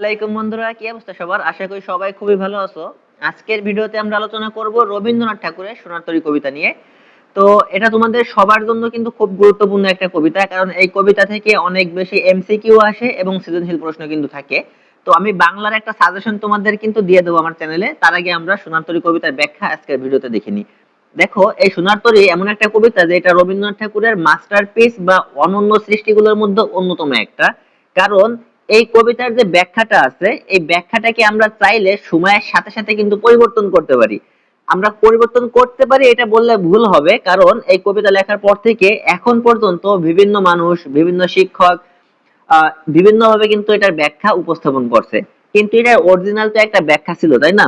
আসসালামাইকুম বন্ধুরা, কি অবস্থা সবার? আশা করি সবাই খুবই ভালো আছো। আজকের ভিডিওতে আমরা আলোচনা করব রবীন্দ্রনাথ ঠাকুরের সোনার তরী কবিতা নিয়ে। তো এটা তোমাদের সবার জন্য কিন্তু খুব গুরুত্বপূর্ণ একটা কবিতা, কারণ এই কবিতা থেকে অনেক বেশি এমসিকিউ আসে এবং সৃজনশীল প্রশ্ন কিন্তু থাকে। তো আমি বাংলার একটা সাজেশন তোমাদের কিন্তু দিয়ে দেবো আমার চ্যানেলে তার আগে আমরা সোনার তরী কবিতার ব্যাখ্যা আজকের ভিডিওতে দেখে নিই। দেখো, এই সোনার তরী এমন একটা কবিতা যেটা রবীন্দ্রনাথ ঠাকুরের মাস্টারপিস বা অনন্য সৃষ্টিগুলোর মধ্যে অন্যতম একটা। কারণ এই কবিতার যে ব্যাখ্যাটা আছে, এই ব্যাখ্যাটাকে আমরা চাইলে সময়ের সাথে সাথে কিন্তু পরিবর্তন করতে পারি। আমরা পরিবর্তন করতে পারি, এটা বললে ভুল হবে, কারণ এই কবিতা লেখার পর থেকে এখন পর্যন্ত বিভিন্ন মানুষ, বিভিন্ন শিক্ষক বিভিন্নভাবে কিন্তু এটার ব্যাখ্যা উপস্থাপন করছে। কিন্তু এটার অরিজিনাল তো একটা ব্যাখ্যা ছিল, তাই না?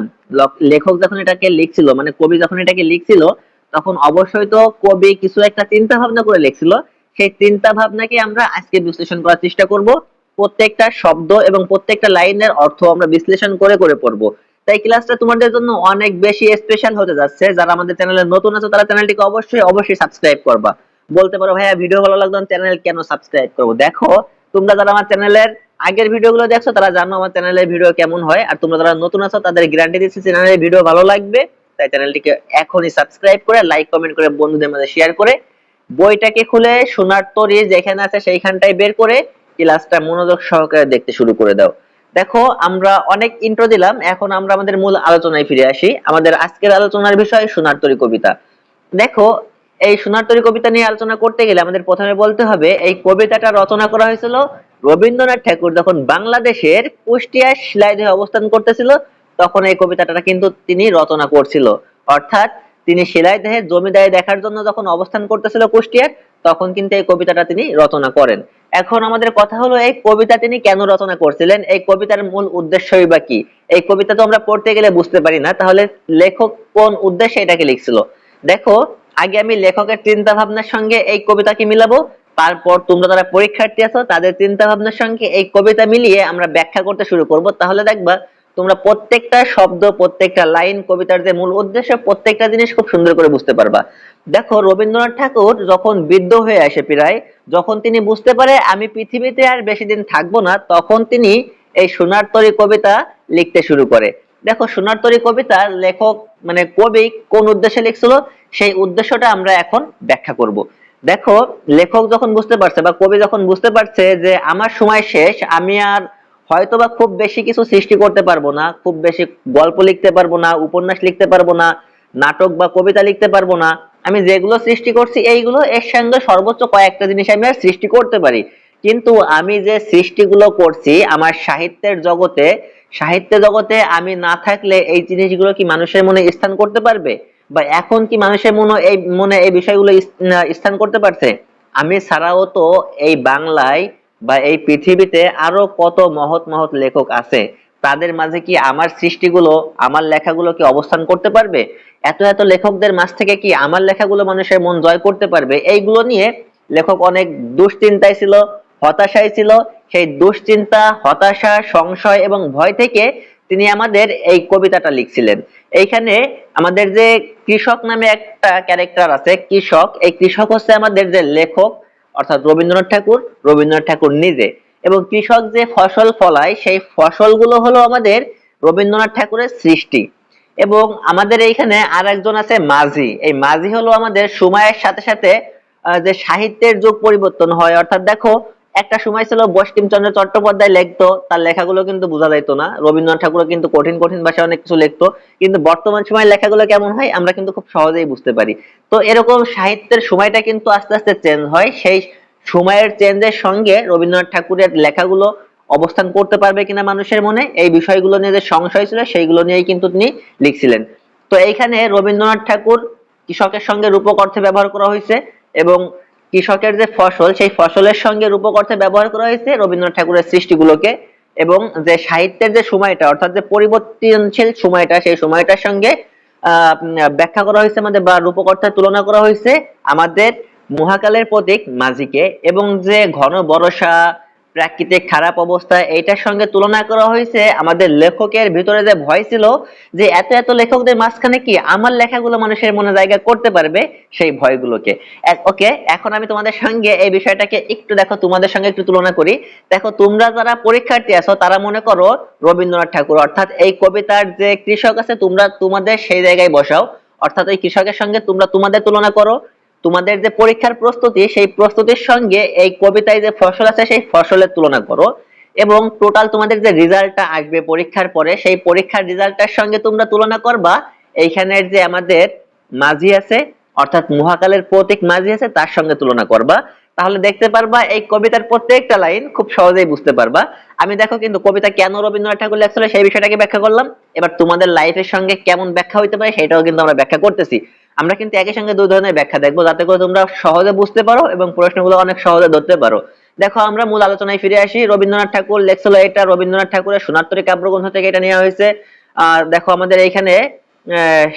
লেখক যখন এটাকে লিখছিল মানে কবি যখন এটাকে লিখছিল, তখন অবশ্যই তো কবি কিছু একটা চিন্তা ভাবনা করে লিখছিল। সেই চিন্তা ভাবনাকে আমরা আজকে বিশ্লেষণ করার চেষ্টা করব। প্রত্যেকটা শব্দ এবং প্রত্যেকটা লাইনের অর্থ আমরা বিশ্লেষণ করে করে পড়ব। তাই ক্লাসটা তোমাদের জন্য অনেক বেশি স্পেশাল হতে যাচ্ছে। যারা আমাদের চ্যানেলে নতুন আছে, তারা চ্যানেলটিকে অবশ্যই অবশ্যই সাবস্ক্রাইব করবা। বলতে পারো, ভাইয়া ভিডিও ভালো লাগল চ্যানেল কেন সাবস্ক্রাইব করব? দেখো, তোমরা যারা আমার চ্যানেলের আগের ভিডিওগুলো দেখছ, তারা জানো আমার চ্যানেলের ভিডিও কেমন হয়। আর তোমরা যারা নতুন আছো, তাদের গ্যারান্টি দিচ্ছি চ্যানেলের ভিডিও ভালো লাগবে। তাই চ্যানেলটিকে এখনই সাবস্ক্রাইব করে লাইক কমেন্ট করে, বন্ধুদের মাঝে শেয়ার করে, বইটাকে খুলে সোনার তরি যেখানে আছে সেইখানটাই বের করে ক্লাসটা মনোযোগ সহকারে দেখতে শুরু করে দাও। দেখো, আমরা অনেক ইন্ট্রো দিলাম, এখন আমরা আমাদের মূল আলোচনায় ফিরে আসি। আমাদের আজকের আলোচনার বিষয় সোনার তরি কবিতা। দেখো, এই সোনার তরি কবিতা নিয়ে আলোচনা করতে গেলে আমাদের প্রথমে বলতে হবে, এই কবিতাটা রচনা করা হয়েছিল রবীন্দ্রনাথ ঠাকুর যখন বাংলাদেশের কুষ্টিয়ার শিলাইদহে অবস্থান করতেছিল, তখন এই কবিতাটা কিন্তু তিনি রচনা করছিল। অর্থাৎ তিনি শিলাইদহে জমিদারি দেখার জন্য যখন অবস্থান করতেছিল কুষ্টিয়ার তখন কিন্তু এই কবিতাটা তিনি রচনা করেন। এখন আমাদের কথা হলো, এই কবিতা তিনি কেন রচনা করছিলেন? এই কবিতার মূল উদ্দেশ্যই বা কি? এই কবিতা তো আমরা পড়তে গেলে বুঝতে পারি না। তাহলে লেখক কোন উদ্দেশ্যে এটাকে লিখছিল? দেখো, আগে আমি লেখকের চিন্তা ভাবনার সঙ্গে এই কবিতা কি মিলাবো, তারপর তোমরা যারা পরীক্ষার্থী আছো, তাদের চিন্তা ভাবনার সঙ্গে এই কবিতা মিলিয়ে আমরা ব্যাখ্যা করতে শুরু করব। তাহলে দেখবা তোমরা প্রত্যেকটা শব্দ, প্রত্যেকটা লাইন কবিতার যে মূল উদ্দেশ্য, প্রত্যেকটা জিনিস খুব সুন্দর করে বুঝতে পারবা। দেখো, রবীন্দ্রনাথ ঠাকুর যখন বৃদ্ধ হয়ে আসে প্রায়, যখন তিনি বুঝতে পারে, আমি পৃথিবীতে আর বেশি দিন থাকব না, তখন তিনি এই সোনার তরী কবিতা লিখতে শুরু করে। দেখো সোনার তরী কবিতা লেখক মানে কবি কোন উদ্দেশ্যে লিখছিল, সেই উদ্দেশ্যটা আমরা এখন ব্যাখ্যা করব। দেখো, লেখক যখন বুঝতে পারছে বা কবি যখন বুঝতে পারছে যে, আমার সময় শেষ, আমি আর হয়তোবা খুব বেশি কিছু সৃষ্টি করতে পারব না, খুব বেশি গল্প লিখতে পারব না, উপন্যাস লিখতে পারব না, নাটক বা কবিতা লিখতে পারব না। আমি যেগুলো সৃষ্টি করছি, এইগুলো এর সঙ্গে সর্বোচ্চ কয়েকটা জিনিস আমি আর সৃষ্টি করতে পারি। কিন্তু আমি যে সৃষ্টিগুলো করছি, আমার সাহিত্যের জগতে সাহিত্য জগতে আমি না থাকলে এই জিনিসগুলো কি মানুষের মনে স্থান করতে পারবে? বা এখন কি মানুষের মনে এই মনে এই বিষয়গুলো স্থান করতে পারছে? আমি ছাড়াও তো এই বাংলায় বা এই পৃথিবীতে আরও কত মহৎ মহৎ লেখক আছে, তাদের মাঝে কি আমার সৃষ্টিগুলো, আমার লেখাগুলো কি অবস্থান করতে পারবে? এত এত লেখকদের মাঝ থেকে কি আমার লেখাগুলো মানুষের মন জয় করতে পারবে? এইগুলো নিয়ে লেখক অনেক দুশ্চিন্তায় ছিল, হতাশায় ছিল। সেই দুশ্চিন্তা, হতাশা, সংশয় এবং ভয় থেকে তিনি আমাদের এই কবিতাটা লিখছিলেন। এইখানে আমাদের যে কৃষক নামে একটা ক্যারেক্টার আছে, কৃষক। এই কৃষক হচ্ছে আমাদের যে লেখক অর্থাৎ রবীন্দ্রনাথ ঠাকুর রবীন্দ্রনাথ ঠাকুর নিজে। এবং কৃষক যে ফসল ফলায়, সেই ফসলগুলো হলো আমাদের রবীন্দ্রনাথ ঠাকুরের সৃষ্টি। এবং আমাদের এইখানে আর একজন আছে মাঝি। এই মাঝি হলো আমাদের সময়ের সাথে সাথে যে সাহিত্যের যুগ পরিবর্তন হয়। অর্থাৎ দেখো একটা সময় ছিল বঙ্কিমচন্দ্র চট্টোপাধ্যায় লিখতো, তার লেখাগুলো কিন্তু বোঝা যাইতো না। রবীন্দ্রনাথ ঠাকুর কিন্তু কঠিন কঠিন ভাষায় অনেক কিছু লিখতো, কিন্তু বর্তমান সময়ের লেখাগুলো কেমন হয় আমরা কিন্তু খুব সহজেই বুঝতে পারি। তো এরকম সাহিত্যের সময়টা কিন্তু আস্তে আস্তে চেঞ্জ হয়, সেই সময়ের চেঞ্জের সঙ্গে রবীন্দ্রনাথ ঠাকুরের লেখাগুলো অবস্থান করতে পারবে কিনা মানুষের মনে, এই বিষয়গুলো নিয়ে যে সংশয় ছিল সেইগুলো নিয়েই কিন্তু তিনি লিখছিলেন। তো এইখানে রবীন্দ্রনাথ ঠাকুর কৃষকের সঙ্গে রূপক অর্থে ব্যবহার করা হয়েছে এবং কৃষকের যে ফসল, সেই ফসলের সঙ্গে রূপক অর্থে ব্যবহার করা হয়েছে রবীন্দ্রনাথ ঠাকুরের সৃষ্টিগুলোকে এবং যে সাহিত্যের যে সময়টা, অর্থাৎ যে পরিবর্তনশীল সময়টা, সেই সময়টার সঙ্গে ব্যাখ্যা করা হয়েছে আমাদের বা রূপক অর্থে তুলনা করা হয়েছে আমাদের মহাকালের প্রতীক মাঝিকে এবং যে ঘন বরষা প্রাকৃতিক খারাপ অবস্থা, এইটার সঙ্গে তুলনা করা হয়েছে। আমাদের লেখকের ভিতরে যে ভয় ছিল, যে এত এত লেখকদের মাঝখানে কি আমার লেখাগুলো মানুষের মনে জায়গা করতে পারবে? সেই ভয়গুলোকে। ওকে, এখন আমি তোমাদের সঙ্গে এই বিষয়টাকে একটু দেখো, তোমাদের সঙ্গে একটু তুলনা করি। দেখো, তোমরা যারা পরীক্ষার্থী আছো, তারা মনে করো রবীন্দ্রনাথ ঠাকুর, অর্থাৎ এই কবিতার যে কৃষক আছে, তোমরা তোমাদের সেই জায়গায় বসাও। অর্থাৎ ওই কৃষকের সঙ্গে তোমরা তোমাদের তুলনা করো। তোমাদের যে পরীক্ষার প্রস্তুতি, সেই প্রস্তুতির সঙ্গে এই কবিতায় যে ফসল আছে, সেই ফসলের তুলনা করো। এবং টোটাল তোমাদের যে রেজাল্টটা আসবে পরীক্ষার পরে, সেই পরীক্ষার রেজাল্টটার সঙ্গে তোমরা তুলনা করবা। এইখানের যে আমাদের মাঝি আছে, অর্থাৎ মহাকালের প্রতীক মাঝি আছে, তার সঙ্গে তুলনা করবা। তাহলে দেখতে পারবা, এই কবিতার প্রত্যেকটা লাইন খুব সহজেই বুঝতে পারবা। আমি দেখো কিন্তু কবিতা কেন রবীন্দ্রনাথ ঠাকুর লেখছিল, সেই বিষয়টাকে ব্যাখ্যা করলাম। এবার তোমাদের লাইফের সঙ্গে কেমন ব্যাখ্যা হইতে পারে, সেটাও কিন্তু আমরা ব্যাখ্যা করতেছি। আমরা কিন্তু একই সঙ্গে দুই ধরনের ব্যাখ্যা দেখব, যাতে করে তোমরা সহজে বুঝতে পারো এবং প্রশ্নগুলো অনেক সহজে ধরতে পারো। দেখো, আমরা মূল আলোচনায় ফিরে আসি। রবীন্দ্রনাথ ঠাকুর লেখছিল এটা রবীন্দ্রনাথ ঠাকুরের সোনাত্তরী কাব্যগ্রন্থ থেকে এটা নেওয়া হয়েছে। আর দেখো, আমাদের এইখানে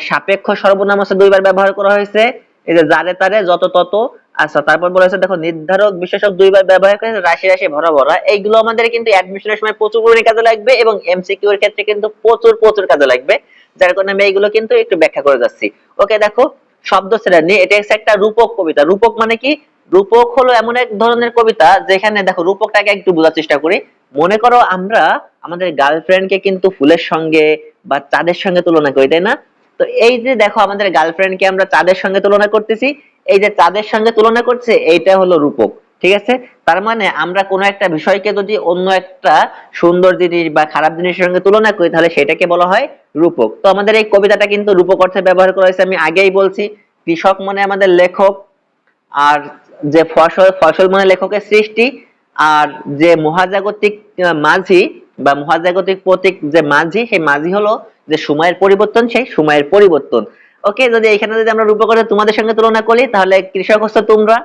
সাপেক্ষ সর্বনাম আছে দুইবার ব্যবহার করা হয়েছে। এই যে যারে তারে, যত তত আচ্ছা তারপর বলা হয়েছে, দেখো, নির্ধারক বিশেষক দুইবার ব্যবহার করে রাশি রাশি ভরা ভরা। এইগুলো আমাদের কিন্তু অ্যাডমিশনের সময় প্রচুর পরিমাণে কাজে লাগবে এবং এমসিকিউ এর ক্ষেত্রে কিন্তু প্রচুর প্রচুর কাজে লাগবে। যার কারণে আমি এইগুলো কিন্তু একটু ব্যাখ্যা করে যাচ্ছি। ওকে, দেখো, শব্দ শ্রেণি, এটা হচ্ছে একটা রূপক কবিতা। রূপক মানে কি? রূপক হলো এমন এক ধরনের কবিতা যেখানে, দেখো, রূপকটাকে একটু বোঝার চেষ্টা করি। মনে করো আমরা আমাদের গার্লফ্রেন্ডকে কিন্তু ফুলের সঙ্গে বা চাঁদের সঙ্গে তুলনা করি, তাই না? তো এই যে দেখো আমাদের গার্লফ্রেন্ডকে আমরা চাঁদের সঙ্গে তুলনা করতেছি, এই যে চাঁদের সঙ্গে তুলনা করছে, এইটা হলো রূপক, ঠিক আছে? তার মানে আমরা কোনো একটা বিষয়কে যদি অন্য একটা সুন্দর জিনিস বা খারাপ জিনিসের সঙ্গে তুলনা করি, তাহলে সেটাকে বলা হয় রূপক। তো আমাদের এই কবিতাটা কিন্তু রূপক অর্থে ব্যবহার করা হয়েছে, আমি আগেই বলছি, কৃষক মানে আমাদের লেখক, আর যে ফসল ফসল মানে লেখকের সৃষ্টি, আর যে মহাজাগতিক মাঝি বা মহাজাগতিক প্রতীক যে মাঝি, সেই মাঝি হলো যে সময়ের পরিবর্তন, সেই সময়ের পরিবর্তন। ওকে যদি এখানে যদি আমরা রূপকরে তোমাদের সঙ্গে তুলনা করি, তাহলে কৃষক হচ্ছে তোমরা,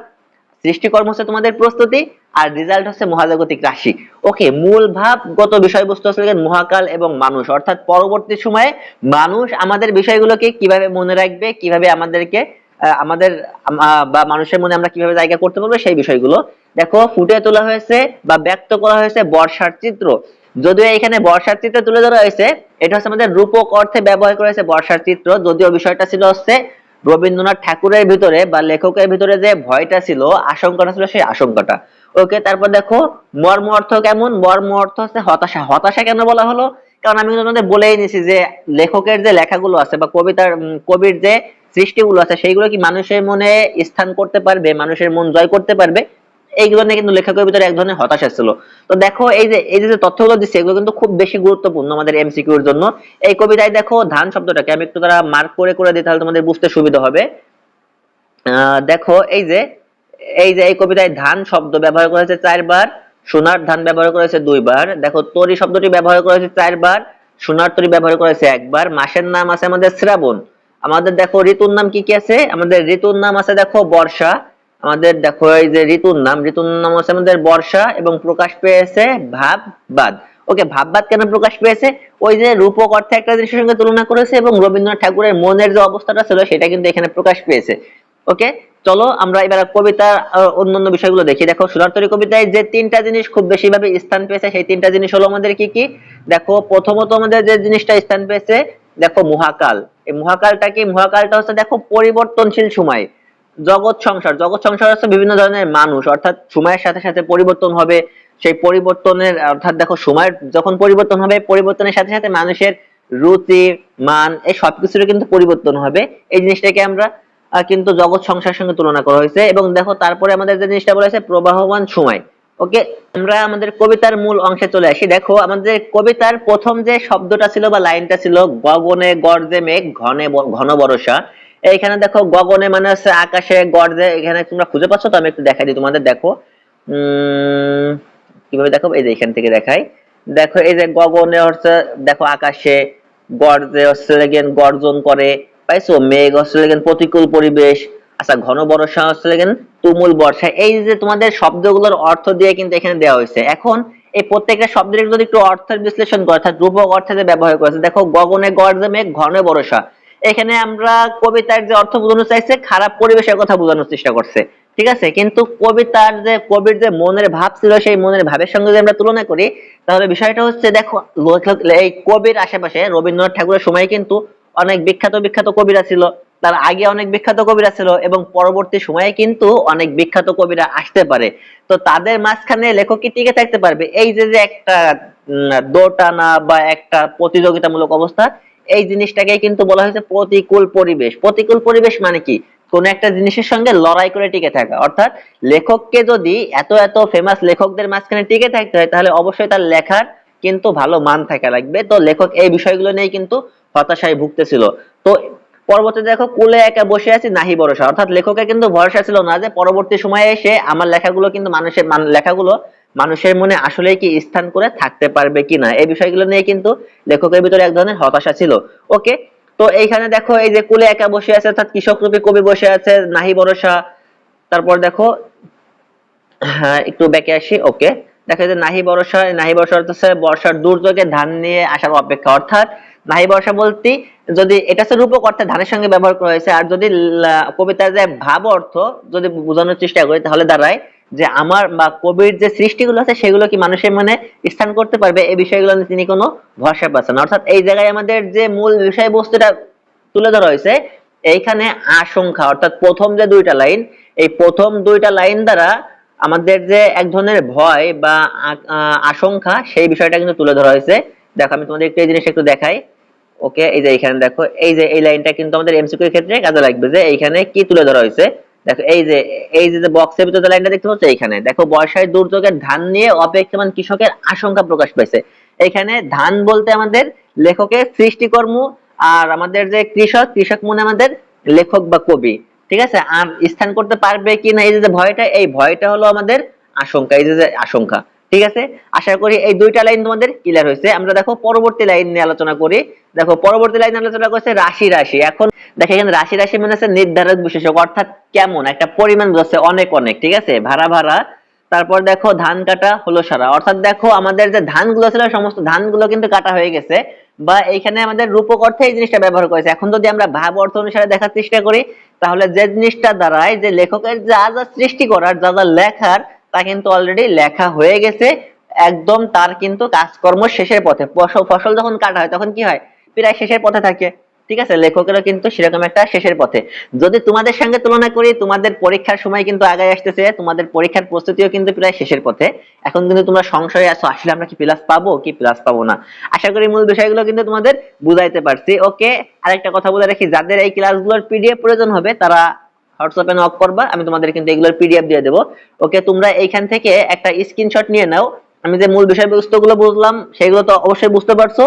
সৃষ্টিকর্ম হচ্ছে তোমাদের প্রস্তুতি, আর রেজাল্ট হচ্ছে মহাজাগতিক রাশি। ওকে মূল ভাবগত বিষয়বস্তু হচ্ছে মহাকাল এবং মানুষ। অর্থাৎ পরবর্তী সময়ে মানুষ আমাদের বিষয়গুলোকে কীভাবে মনে রাখবে, কীভাবে আমাদেরকে আমাদের বা মানুষের মনে আমরা কীভাবে জায়গা করতে পারব, সেই বিষয়গুলো। দেখো, ফুটে তোলা হয়েছে বা ব্যক্ত করা হয়েছে বর্ষার চিত্র। যদিও এখানে বর্ষার চিত্র তুলে ধরা হয়েছে, এটা হচ্ছে আমাদের রূপক অর্থে ব্যবহার করেছে বর্ষার চিত্র। যদিও বিষয়টা ছিল হচ্ছে রবীন্দ্রনাথ ঠাকুরের ভিতরে বা লেখকের ভিতরে যে ভয়টা ছিল, আশঙ্কাটা ছিল সেই আশঙ্কাটা। ওকে, তারপর দেখো, মর্ম অর্থ কেমন? মর্ম অর্থ হচ্ছে হতাশা। হতাশা কেন বলা হলো? কারণ আমি তোমাদের বলেই নিছি যে লেখকের যে লেখাগুলো আছে বা কবিতার কবির যে সৃষ্টিগুলো আছে, সেইগুলো কি মানুষের মনে স্থান করতে পারবে? মানুষের মন জয় করতে পারবে? এইগুলো নিয়ে কিন্তু লেখকের ভিতরে এক ধরনের হতাশা ছিল তো দেখো, এই যে এই যে তথ্যগুলো দিচ্ছে, এগুলো কিন্তু খুব বেশি গুরুত্বপূর্ণ আমাদের এমসিকিউর জন্য। এই কবিতায় দেখো, ধান শব্দটাকে আমি একটু তারা মার্ক করে করে দিই, তাহলে তোমাদের বুঝতে সুবিধা হবে। দেখো, এই যে এই যে, এই কবিতায় ধান শব্দ ব্যবহার করেছে চারবার, সোনার ধান ব্যবহার করেছে দুইবার। দেখো, তরি শব্দটি ব্যবহার করেছে চারবার, সোনার তরি ব্যবহার করেছে একবার। মাসের নাম আছে আমাদের শ্রাবণ। আমাদের দেখো, ঋতুর নাম কি কি আছে? আমাদের ঋতুর নাম আছে, দেখো, বর্ষা। আমাদের দেখো এই যে ঋতুর নাম ঋতুর নাম হচ্ছে আমাদের বর্ষা এবং প্রকাশ পেয়েছে ভাববাদ। ওকে, ভাববাদ কেন প্রকাশ পেয়েছে? ওই যে রূপক অর্থে একটা জিনিসের সঙ্গে তুলনা করেছে এবং রবীন্দ্রনাথ ঠাকুরের মনের যে অবস্থাটা ছিল সেটা কিন্তু এখানে প্রকাশ পেয়েছে। ওকে, চলো আমরা এবার কবিতার অন্যান্য বিষয়গুলো দেখি। দেখো সুরারতরী কবিতায় যে তিনটা জিনিস খুব বেশি ভাবে স্থান পেয়েছে, সেই তিনটা জিনিস হলো আমাদের কি কি? দেখো, প্রথমত আমাদের যে জিনিসটা স্থান পেয়েছে, দেখো মহাকাল। এই মহাকালটা কি? মহাকালটা হচ্ছে, দেখো, পরিবর্তনশীল সময়। জগৎ সংসার। জগৎ সংসার হচ্ছে বিভিন্ন ধরনের মানুষ, অর্থাৎ সময়ের সাথে সাথে পরিবর্তন হবে। সেই পরিবর্তনের, অর্থাৎ দেখো সময়ের যখন পরিবর্তন হবে, পরিবর্তনের সাথে সাথে মানুষের রুচি, মান, এই সবকিছুর কিন্তু পরিবর্তন হবে। এই জিনিসটাকে আমরা কিন্তু জগৎ সংসারের সঙ্গে তুলনা করা হয়েছে। এবং দেখো তারপরে আমাদের যে জিনিসটা বলা হয়েছে, প্রবাহমান সময়। ওকে? আমরা আমাদের কবিতার মূল অংশে চলে আসি। দেখো আমাদের কবিতার প্রথম যে শব্দটা ছিল বা লাইনটা ছিল গগনে গর্জে মেঘ, ঘনে ঘন বর্ষা। এইখানে দেখো গগনে মানে হচ্ছে আকাশে গর্জে এখানে তোমরা খুঁজে পাচ্ছ, তো আমি একটু দেখাই দিই তোমাদের, দেখো। কীভাবে দেখো, এই যে এখান থেকে দেখাই। দেখো, এই যে গগনে হচ্ছে, দেখো আকাশে গর্জে হচ্ছে গর্জন করে, পাইছো? মেঘ হচ্ছে প্রতিকূল পরিবেশ আচ্ছা ঘন বর্ষা হচ্ছে তুমুল বর্ষা। এই যে তোমাদের শব্দগুলোর অর্থ দিয়ে কিন্তু এখানে দেওয়া হয়েছে। এখন এই প্রত্যেকটা শব্দের যদি একটু অর্থের বিশ্লেষণ করে, অর্থাৎ রূপক অর্থে ব্যবহার করেছে, দেখো, গগনে গর্জে মেঘ, ঘন বর্ষা। এখানে আমরা কবিতার যে অর্থ বোঝানো চাইছে, খারাপ পরিবেশের কথা বোঝানোর চেষ্টা করছে। ঠিক আছে? কিন্তু কবিতার যে, কবির যে মনের ভাব ছিল, সেই মনের ভাবের সঙ্গে যদি আমরা তুলনা করি, তাহলে বিষয়টা হচ্ছে, দেখো, এই কবির আশেপাশে রবীন্দ্রনাথ ঠাকুরের সময় কিন্তু অনেক বিখ্যাত বিখ্যাত কবিরা ছিল। তার আগে অনেক বিখ্যাত কবিরা ছিল এবং পরবর্তী সময়ে কিন্তু অনেক বিখ্যাত কবিরা আসতে পারে। তো তাদের মাঝখানে লেখক কি টিকে থাকতে পারবে? এই যে যে একটা দোটানা বা একটা প্রতিযোগিতামূলক অবস্থা এই জিনিসটাকে কিন্তু বলা হয়েছে প্রতিকূল পরিবেশ। প্রতিকূল পরিবেশ মানে কি? কোন একটা জিনিসের সঙ্গে লড়াই করে টিকে থাকা। অর্থাৎ লেখককে যদি এত এত ফেমাস লেখকদের মাঝখানে টিকে থাকতে হয়, তাহলে অবশ্যই তার লেখার কিন্তু ভালো মান থাকা লাগবে। তো লেখক এই বিষয়গুলো নিয়ে কিন্তু হতাশায় ভুগতেছিল। তো পরবর্তী দেখো, কুলে একা বসে আছি, নাহি ভরসা। অর্থাৎ লেখকের কিন্তু ভরসা ছিল না যে পরবর্তী সময়ে এসে আমার লেখাগুলো কিন্তু মানুষের মান- লেখাগুলো মানুষের মনে আসলে কি স্থান করে থাকতে পারবে কিনা? এই বিষয়গুলো নিয়ে কিন্তু লেখকের ভিতরে এক ধরনের হতাশা ছিল। ওকে? তো এইখানে দেখো, এই যে কুলে একা বসে আছে, অর্থাৎ কৃষক রূপী কবি বসে আছে, নাহি ভরসা। তারপর দেখো হ্যাঁ একটু ব্যাকে আসি, ওকে? দেখা যায় নাহি বর্ষা নাহি বর্ষা হচ্ছে বর্ষার দুর্যোগে ধান নিয়ে আসার অপেক্ষা। অর্থাৎ নাহি বর্ষা বলতে যদি, এটা হচ্ছে রূপক অর্থে ধানের সঙ্গে ব্যবহার করা হয়েছে। আর যদি কবিতার যে ভাব অর্থ যদি বোঝানোর চেষ্টা করি, তাহলে দাঁড়ায়। যে আমার বা কবির যে সৃষ্টিগুলো আছে, সেগুলো কি মানুষের মনে স্থান করতে পারবে? এই বিষয়গুলো নিয়ে তিনি কোনো ভরসা পাচ্ছেন না। অর্থাৎ এই জায়গায় আমাদের যে মূল বিষয়বস্তুটা তুলে ধরা হয়েছে, এইখানে আশঙ্কা, অর্থাৎ প্রথম যে দুইটা লাইন, এই প্রথম দুইটা লাইন দ্বারা আমাদের যে এক ধরনের ভয় বা আশঙ্কা, সেই বিষয়টা কিন্তু তুলে ধরা হয়েছে। দেখো, আমি তোমাদের একটু এই জিনিসটা একটু দেখাই। ওকে, এই যে এখানে দেখো, এই যে এই লাইনটা কিন্তু আমাদের এমসিকিউ এর ক্ষেত্রে কাজে লাগবে যে এইখানে কি তুলে ধরা হয়েছে? দেখো, এই যে এই যে বক্সের ভিতরে লাইনটা দেখতে পাচ্ছ, এইখানে। দেখো, বর্ষায় দুর্যোগের ধান নিয়ে অপেক্ষমান কৃষকের আশঙ্কা প্রকাশ পেয়েছে। এখানে ধান বলতে আমাদের লেখকের সৃষ্টিকর্ম আর আমাদের যে কৃষক কৃষক মনে আমাদের লেখক বা কবি। ঠিক আছে? আর স্থান করতে পারবে কি না এই যে ভয়টা, এই ভয়টা হলো আমাদের আশঙ্কা, এই যে আশঙ্কা। ঠিক আছে? আশা করি এই দুইটা লাইন তোমাদের ক্লিয়ার হয়েছে। আমরা দেখো পরবর্তী লাইন নিয়ে আলোচনা করি। দেখো, পরবর্তী লাইন আলোচনা করছে রাশি রাশি। এখন দেখো, এখানে রাশি রাশি মানে হচ্ছে নির্ধারক বিশেষক, অর্থাৎ কেমন? একটা পরিমাণ বোঝাচ্ছে অনেক অনেক, ঠিক আছে? ভাড়া ভাড়া। তারপর দেখো, ধান কাটা হলো সারা। অর্থাৎ দেখো, আমাদের যে ধানগুলো ছিল, সমস্ত ধানগুলো কিন্তু কাটা হয়ে গেছে। বা এইখানে আমাদের রূপক অর্থে এই জিনিসটা ব্যবহার করেছে। এখন যদি আমরা ভাব অর্থ অনুসারে দেখার চেষ্টা করি, তাহলে যে জিনিসটা দ্বারায় যে লেখকের যা যা সৃষ্টি করার, যা যা লেখার তা কিন্তু অলরেডি লেখা হয়ে গেছে। একদম তার কিন্তু কাজকর্ম শেষের পথে। ফসল যখন কাটা হয়, তখন কি হয়? প্রায় শেষের পথে থাকে। ঠিক আছে? লেখকেরও কিন্তু সেরকম একটা শেষের পথে। যদি তোমাদের সঙ্গে তুলনা করি, তোমাদের পরীক্ষার সময় কিন্তু আগায় আসতেছে। তোমাদের পরীক্ষার প্রস্তুতিও কিন্তু প্রায় শেষের পথে। এখন কিন্তু তোমরা সংশয়ে আছো, আসলে আমরা কি প্লাস পাবো, কি প্লাস পাবো না? আশা করি মূল বিষয়গুলো কিন্তু তোমাদের বুঝাইতে পারছি। ওকে আরেকটা কথা বলে রাখি, যাদের এই ক্লাসগুলোর পিডিএফ প্রয়োজন হবে, তারা হোয়াটসঅ্যাপে নক করবা, আমি তোমাদের কিন্তু এগুলোর পিডিএফ দিয়ে দেবো। ওকে, তোমরা এইখান থেকে একটা স্ক্রিনশট নিয়ে নাও। আমি যে মূল বিষয়বস্তুগুলো বুঝলাম, সেগুলো তো অবশ্যই বুঝতে পারছ।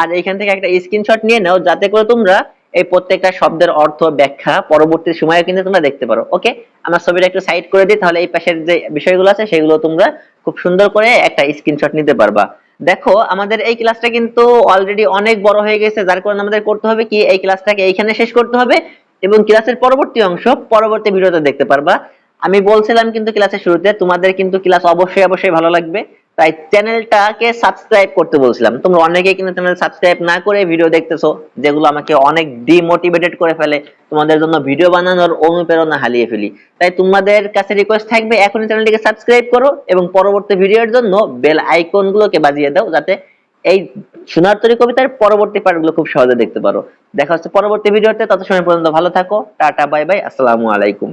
আর এইখান থেকে একটা স্ক্রিনশট নিয়ে নাও, যাতে করে তোমরা এই প্রত্যেকটা শব্দের অর্থ ব্যাখ্যা পরবর্তী সময়ে কিন্তু তোমরা দেখতে পারো। ওকে, আমার ছবিটা একটু সাইড করে দিই, তাহলে এই পাশের যে বিষয়গুলো আছে, সেগুলো তোমরা খুব সুন্দর করে একটা স্ক্রিনশট নিতে পারবা। দেখো, আমাদের এই ক্লাসটা কিন্তু অলরেডি অনেক বড় হয়ে গেছে। যার কারণে আমাদের করতে হবে কি, এই ক্লাসটাকে এইখানে শেষ করতে হবে। এবং ক্লাসের পরবর্তী অংশ পরবর্তী ভিডিওতে দেখতে পারবা। আমি বলছিলাম কিন্তু ক্লাসের শুরুতে, তোমাদের কিন্তু ক্লাস অবশ্যই অবশ্যই ভালো লাগবে। তাই চ্যানেলটাকে সাবস্ক্রাইব করতে বলছিলাম। তোমরা অনেকেই কিন্তু চ্যানেল সাবস্ক্রাইব না করে ভিডিও দেখতেছো, যেগুলো আমাকে অনেক ডিমোটিভেটেড করে ফেলে। তোমাদের জন্য ভিডিও বানানোর অনুপ্রেরণা হারিয়ে ফেলি। তাই তোমাদের কাছে রিকোয়েস্ট থাকবে, এখনই চ্যানেলটিকে সাবস্ক্রাইব করো এবং পরবর্তী ভিডিওর জন্য বেল আইকন গুলোকে বাজিয়ে দাও, যাতে এই সোনারতরী কবিতার পরবর্তী পার্টগুলো খুব সহজে দেখতে পারো। দেখা হচ্ছে পরবর্তী ভিডিওতে তত সময় পর্যন্ত ভালো থাকো, টাটা, বাই বাই, আসসালামু আলাইকুম।